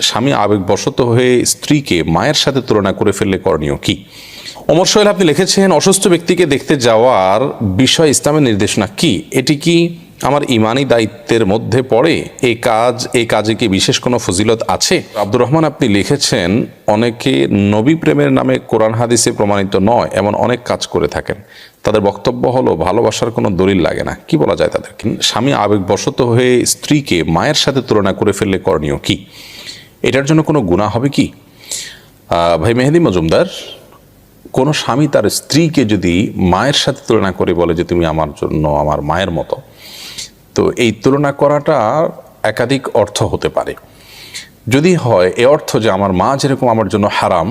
স্বামী আবেগবশত হয়ে স্ত্রীকে মায়ের সাথে তুলনা করে ফেললে করণীয় কি? অমর সোহেল, আপনি লিখেছেন, অসুস্থ ব্যক্তিকে দেখতে যাওয়ার বিষয় ইসলামের নির্দেশনা কি? এটি কি আমার ইমানি দায়িত্বের মধ্যে পড়ে? এই কাজ এই কাজে কি বিশেষ কোনো ফজিলত আছে? আব্দুর রহমান, আপনি লিখেছেন, অনেকে নবী প্রেমের নামে কোরআন হাদিসে প্রমাণিত নয়, এমন অনেক কাজ করে থাকেন। তাদের বক্তব্য হলো, ভালোবাসার কোনো দলিল লাগে না। কি বলা যায় তাদেরকে? স্বামী আবেগবশত হয়ে স্ত্রীকে মায়ের সাথে তুলনা করে ফেললে করণীয় কি? এটার জন্য কোনো গুণা হবে কি? ভাই মেহেদি মজুমদার, কোনো স্বামী তার স্ত্রীকে যদি মায়ের সাথে তুলনা করে বলে যে তুমি আমার জন্য আমার মায়ের মতো, তো এই তুলনা করাটা একাধিক অর্থ হতে পারে। যদি হয়, এ অর্থ যে আমার মা যেরকম আমার জন্য হারাম,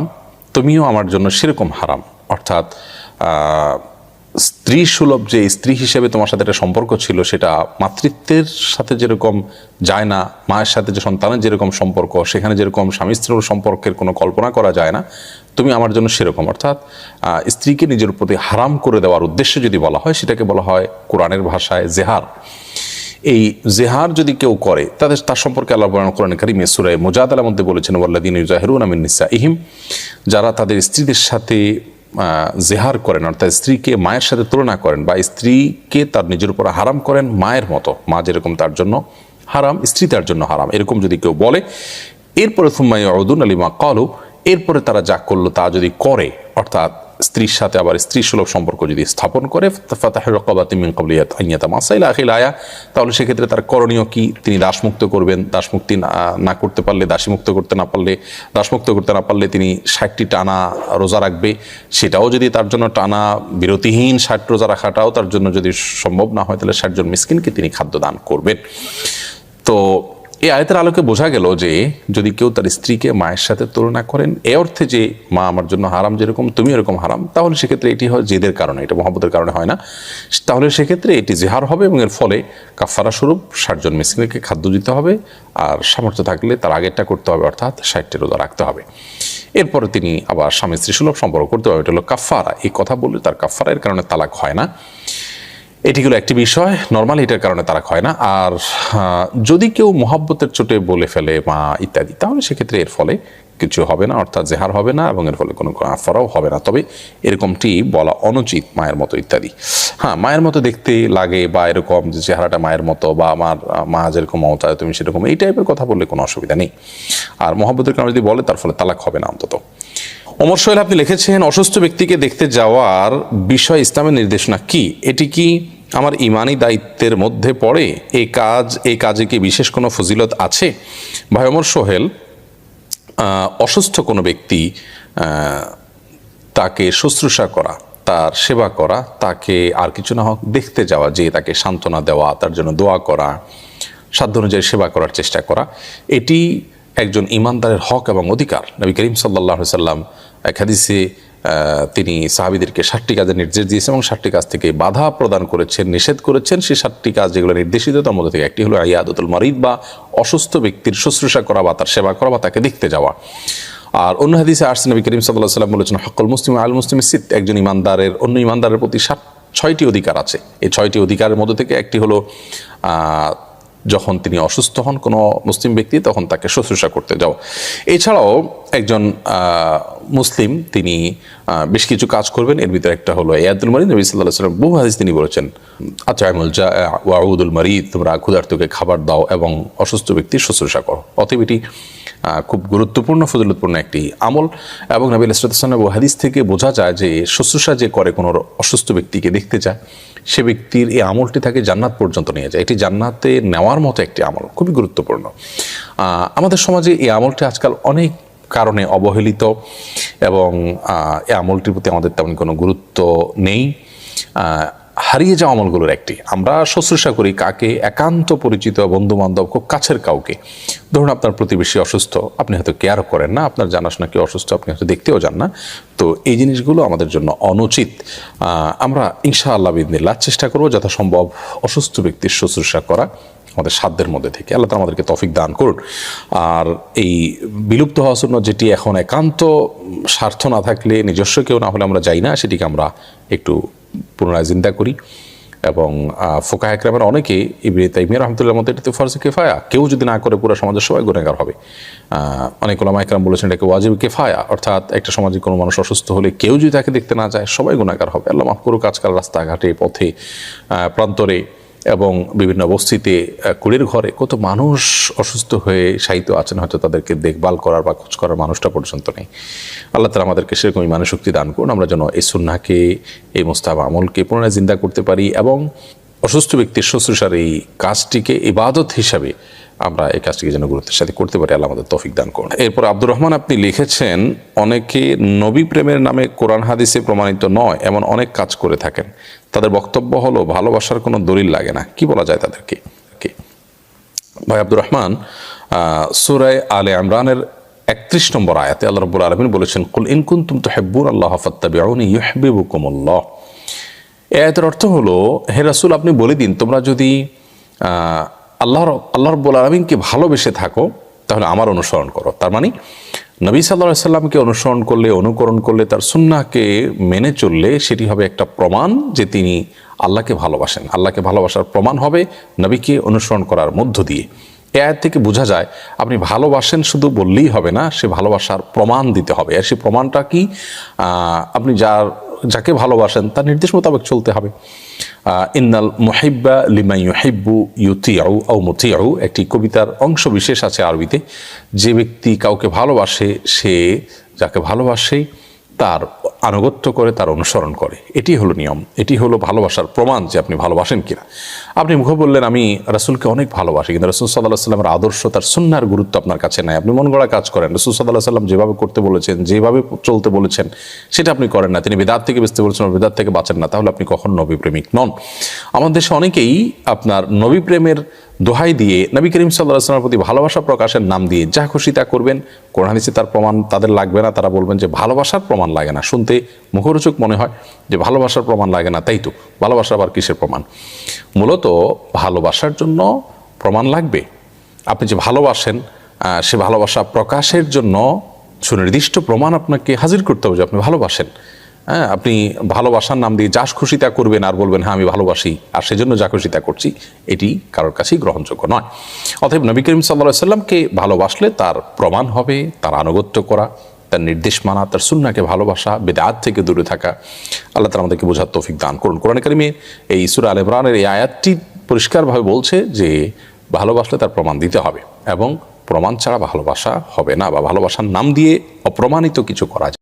তুমিও আমার জন্য সেরকম হারাম। অর্থাৎ স্ত্রী সুলভ যে স্ত্রী হিসেবে তোমার সাথে একটা সম্পর্ক ছিল, সেটা মাতৃত্বের সাথে যেরকম যায় না, মায়ের সাথে যে সন্তানের যেরকম সম্পর্ক, সেখানে যেরকম স্বামী স্ত্রীর সম্পর্কের কোনো কল্পনা করা যায় না, তুমি আমার জন্য সেরকম। অর্থাৎ স্ত্রীকে নিজের প্রতি হারাম করে দেওয়ার উদ্দেশ্যে যদি বলা হয়, সেটাকে বলা হয় কোরআনের ভাষায় জেহার। এই জেহার যদি কেউ করে, তাদের, তার সম্পর্কে আল্লাহ বর্ণনা কোরআন কারিমে সুরায় মুজাদালার মধ্যে বলেছেন ওয়াল্লাদিন জাহেরুন আমিন নিসা ইহিম যারা তাদের স্ত্রীদের সাথে জেহার করেন, অর্থাৎ স্ত্রীকে মায়ের সাথে তুলনা করেন বা স্ত্রীকে তার নিজের উপর হারাম করেন মায়ের মতো। মা যেরকম তার জন্য হারাম, স্ত্রী তার জন্য হারাম, এরকম যদি কেউ বলে। এরপরে সুম্মাই অদুন আলিমা কলু, এরপরে তারা যা করল তা যদি করে, অর্থাৎ স্ত্রীর সাথে আবার স্ত্রী সুলভ সম্পর্ক যদি স্থাপন করে আয়া, তাহলে সেক্ষেত্রে তার করণীয় কি? তিনি দাসমুক্ত করবেন, দাসমুক্তি না করতে পারলে, দাসীমুক্ত করতে না পারলে, দাসমুক্ত করতে না পারলে তিনি ষাটটি টানা রোজা রাখবে। সেটাও যদি তার জন্য টানা বিরতিহীন ষাট রোজা রাখাটাও তার জন্য যদি সম্ভব না হয়, তাহলে ষাটজন মিসকিনকে তিনি খাদ্য দান করবেন। তো এই আয়তের আলোকে বোঝা গেল যে যদি কেউ তার স্ত্রীকে মায়ের সাথে তুলনা করেন, এ অর্থে যে মা আমার জন্য হারাম যেরকম, তুমি এরকম হারাম, তাহলে সেক্ষেত্রে এটি হয় জেদের কারণে, এটা মহব্বতের কারণে হয় না। তাহলে সেক্ষেত্রে এটি জেহার হবে এবং এর ফলে কাফারা স্বরূপ ষাটজন মিসকিনকে খাদ্য দিতে হবে আর সামর্থ্য থাকলে তার আগেরটা করতে হবে, অর্থাৎ ষাটটি রোজা রাখতে হবে। এরপরে তিনি আবার স্বামী স্ত্রী সুলভ সম্পর্ক করতে হবে, এটা হলো কাফারা এই কথা বললে তার কাফারা এর কারণে তালাক হয় না। এটি হলো একটি বিষয়। নর্মালি এটার কারণে তারা হয় না। আর যদি কেউ মহাব্বতের চোটে বলে ফেলে মা ইত্যাদি, তাহলে সেক্ষেত্রে এর ফলে কিছু হবে না, অর্থাৎ জেহার হবে না এবং এর ফলে কোনো আফরাও হবে না। তবে এরকমটি বলা অনুচিত মায়ের মতো ইত্যাদি। হ্যাঁ মায়ের মতো দেখতে লাগে বা এরকম যে চেহারাটা মায়ের মতো বা আমার মা যেরকম মমতা, তুমি সেরকম, এই টাইপের কথা বললে কোনো অসুবিধা নেই। আর মোহাব্বতের কারণে যদি বলে, তার ফলে তালাক হবে না অন্তত। ওমর সোহেল, আপনি লিখেছেন, অসুস্থ ব্যক্তিকে দেখতে যাওয়ার বিষয় ইসলামের নির্দেশনা কি? এটি কি আমার ইমানি দায়িত্বের মধ্যে পড়ে? এই কাজ এই কাজে কি বিশেষ কোনো ফজিলত আছে? ভাই অমর সোহেল অসুস্থ কোনো ব্যক্তি তাকে শুশ্রূষা করা, তার সেবা করা, তাকে আর কিছু না হোক দেখতে যাওয়া, যে তাকে সান্ত্বনা দেওয়া, তার জন্য দোয়া করা, সাধ্য অনুযায়ী সেবা করার চেষ্টা করা, এটি একজন ইমানদারের হক এবং অধিকার। নবী করিম সাল্লাহ সাল্লাম এক হাদিসে তিনি সাহাবিদেরকে ষাটটি কাজের নির্দেশ দিয়েছেন এবং ষাটটি কাজ থেকে বাধা প্রদান করেছেন, নিষেধ করেছেন। সেই ষাটটি কাজ যেগুলো নির্দেশিত, তার মধ্যে থেকে একটি হলো ইয়াদতুল মারিদ বা অসুস্থ ব্যক্তির শুশ্রূষা করা বা তার সেবা করা বা তাকে দেখতে যাওয়া। আর অন্য হাদিসে আসছে নবী করিম সাল্লাহ সাল্লাম বলেছেন হকল মুসলিম আল মুসলিম সিদ একজন ইমানদারের, অন্য ইমানদারের প্রতি সাত, ছয়টি অধিকার আছে। এই ছয়টি অধিকারের মধ্যে থেকে একটি হলো যখন তিনি অসুস্থ হন কোনো মুসলিম ব্যক্তি, তখন তাকে শুশ্রূষা করতে যাও। এছাড়াও একজন মুসলিম তিনি বেশ কিছু কাজ করবেন। এর ভিতরে একটা হলো ইয়াদুল মারিদ, নবী সাল্লাহ সাল্লাম বহু হাদিস তিনি বলেছেন আচ্ছা আমল যা ওয়াউদুল মারিদ তোমরা ক্ষুধার্তকে খাবার দাও এবং অসুস্থ ব্যক্তির শুশ্রূষা করো। অতএব এটি খুব গুরুত্বপূর্ণ, ফজিলতপূর্ণ একটি আমল। এবং নবী ইসলাতাম হাদিস থেকে বোঝা যায় যে শুশ্রূষা যে করে কোনো অসুস্থ ব্যক্তিকে দেখতে যায়, সে ব্যক্তির এই আমলটি তাকে জান্নাত পর্যন্ত নিয়ে যায়। এটি জান্নাতে নেওয়ার মতো একটি আমল, খুবই গুরুত্বপূর্ণ। আমাদের সমাজে এই আমলটি আজকাল অনেক কারণে অবহেলিত এবং এই আমলটির প্রতি আমাদের তেমন কোনো গুরুত্ব নেই। হারিয়ে যাওয়া আমলগুলোর একটি। আমরা শুশ্রূষা করি কাকে? একান্ত পরিচিত বন্ধু বান্ধব খুব কাছের কাউকে। ধরুন আপনার প্রতিবেশী অসুস্থ, আপনি হয়তো কেয়ারও করেন না, আপনার জানাশোনা কেউ অসুস্থ, আপনি হয়তো দেখতেও যান না। তো এই জিনিসগুলো আমাদের জন্য অনুচিত। আমরা ইনশাআল্লাহ বিদিনিল্লাহ চেষ্টা করব যথাসম্ভব অসুস্থ ব্যক্তির শুশ্রূষা করা আমাদের সাধ্যের মধ্যে থেকে। আল্লাহ তাআলা আমাদেরকে তফিক দান করুন। আর এই বিলুপ্ত হওয়া শূন্য যেটি এখন একান্ত স্বার্থ না থাকলে, নিজস্ব কেউ না হলে আমরা যাই না, সেটিকে আমরা একটু পুনরায় জিন্দা করি। এবং ফোকা একরামের অনেকে, ইবনে তাইমিয়া রহমতুল্লাহ মতো এটাতে ফরজ কেফায়া। কেউ যদি না করে পুরো সমাজের সবাই গুণাগার হবে। অনেক ওলামা একরাম বলেছেন এটাকে ওয়াজিব কেফায়া। অর্থাৎ একটা সমাজে কোনো মানুষ অসুস্থ হলে কেউ যদি তাকে দেখতে না যায় সবাই গুণাগার হবে। আল্লাহ মাফ করুক, আজকাল রাস্তাঘাটে, পথে প্রান্তরে এবং বিভিন্ন অবস্থিতে কুড়ির ঘরে কত মানুষ অসুস্থ হয়ে সাহিত্য আছেন, হয়তো তাদেরকে দেখভাল করার বা খোঁজ করার মানুষটা পর্যন্ত নেই। আল্লাহ তালা আমাদেরকে ইমানের শক্তি দান করুন। আমরা যেন এই সুন্নাকে এই মোস্তাব আমলকে পুনরায় জিন্দা করতে পারি এবং অসুস্থ ব্যক্তির শুশ্রূষার এই কাজটিকে ইবাদত হিসাবে আমরা এই কাজটিকে যেন গুরুত্বের সাথে করতে পারি, আল্লাহ আমাদের তফিক দান করুন। এরপর আব্দুর রহমান আপনি লিখেছেন, অনেকে নবী প্রেমের নামে কোরআন হাদিসে প্রমাণিত নয়, এমন অনেক কাজ করে থাকেন। তাদের বক্তব্য হলো, ভালোবাসার কোনো দলিল লাগে না। কি বলা যায় তাদেরকে? কি? ভাই আব্দুর রহমান সুরায় আলে আমরানের একত্রিশ নম্বর আয়াতে আল্লাহ রব্বুল আলমিন বলেছেন, কুল ইন তো তুহিব্বুন আল্লাহ ফাত্তাবিউনি ইউহিব্বুকুমুল্লাহ। এই আয়াতের অর্থ হলো, হে রাসুল, আপনি বলে দিন, তোমরা যদি আল্লাহর আল্লাহ রব্বুল আলমিনকে ভালোবেসে থাকো, তাহলে আমার অনুসরণ করো। তার মানে নবী সাল্লাহ সাল্লামকে অনুসরণ করলে, অনুকরণ করলে, তার সুন্নাহকে মেনে চললে সেটি হবে একটা প্রমাণ যে তিনি আল্লাহকে ভালোবাসেন। আল্লাহকে ভালোবাসার প্রমাণ হবে নবীকে অনুসরণ করার মধ্য দিয়ে। এ আয়াত থেকে বোঝা যায়, আপনি ভালোবাসেন শুধু বললেই হবে না, সে ভালোবাসার প্রমাণ দিতে হবে। আর সেই প্রমাণটা কি? আপনি যার, যাকে ভালোবাসেন, তার নির্দেশ মোতাবেক চলতে হবে। ইন্নাল মুহিব্বা লিমাই ইউহিব্বু ইউতিয়াউ আও মুতিয়াউ একটি কবিতার অংশ বিশেষ আছে আরবিতে। যে ব্যক্তি কাউকে ভালোবাসে, সে যাকে ভালোবাসে তার আনুগত্য করে, তার অনুসরণ করে। এটি হলো নিয়ম। এটি হলো ভালোবাসার প্রমাণ যে আপনি ভালোবাসেন কিনা। আপনি মুখ বললেন, আমি রাসুলকে অনেক ভালোবাসি, কিন্তু রাসূল সাল্লাহ সাল্লামের আদর্শ তার সুন্নার গুরুত্ব আপনার কাছে নাই। আপনি মন গড়া কাজ করেন। রাসূল সাল্লাহ সাল্লাম যেভাবে করতে বলেছেন, যেভাবে চলতে বলেছেন, সেটা আপনি করেন না। তিনি বেদাত থেকে বেঁচতে বলেছেন বেদাত থেকে বাঁচেন না। তাহলে আপনি কখন নবী প্রেমিক নন। আমাদের দেশে অনেকেই আপনার নবী প্রেমের দোহাই দিয়ে নবী করিম সাল্লাহ আসলামের প্রতি ভালোবাসা প্রকাশের নাম দিয়ে যা খুশি তা করবেন। কোরআন, হাদিসে তার প্রমাণ তাদের লাগবে না। তারা বলবেন যে ভালোবাসার প্রমাণ লাগে না। শুনতে মুখরোচক মনে হয় যে ভালোবাসার প্রমাণ লাগে না। তাই তো, ভালোবাসা আবার কিসের প্রমাণ? মূলত ভালোবাসার জন্য প্রমাণ লাগবে। আপনি যে ভালোবাসেন সে ভালোবাসা প্রকাশের জন্য সুনির্দিষ্ট প্রমাণ আপনাকে হাজির করতে হবে যে আপনি ভালোবাসেন। হ্যাঁ আপনি ভালোবাসার নাম দিয়ে যা খুশি তা করবেন আর বলবেন হ্যাঁ আমি ভালোবাসি। আর সেজন্য যা খুশি তা করছি, এটি কারোর কাছেই গ্রহণযোগ্য নয়। অতএব নবী করিম সাল্লা সাল্লামকে ভালোবাসলে তার প্রমাণ হবে, তার আনুগত্য করা, তার নির্দেশ মানা, তার সুন্নাকে ভালোবাসা, বেদাত থেকে দূরে থাকা। আল্লাহ তালা আমাদেরকে বোঝার তৌফিক দান করুন। কোরআন কারিমে এই সুরা আল ইমরানের এই আয়াতটি পরিষ্কারভাবে বলছে যে, ভালোবাসলে তার প্রমাণ দিতে হবে এবং প্রমাণ ছাড়া ভালোবাসা হবে না বা ভালোবাসার নাম দিয়ে অপ্রমাণিত কিছু করা যায়।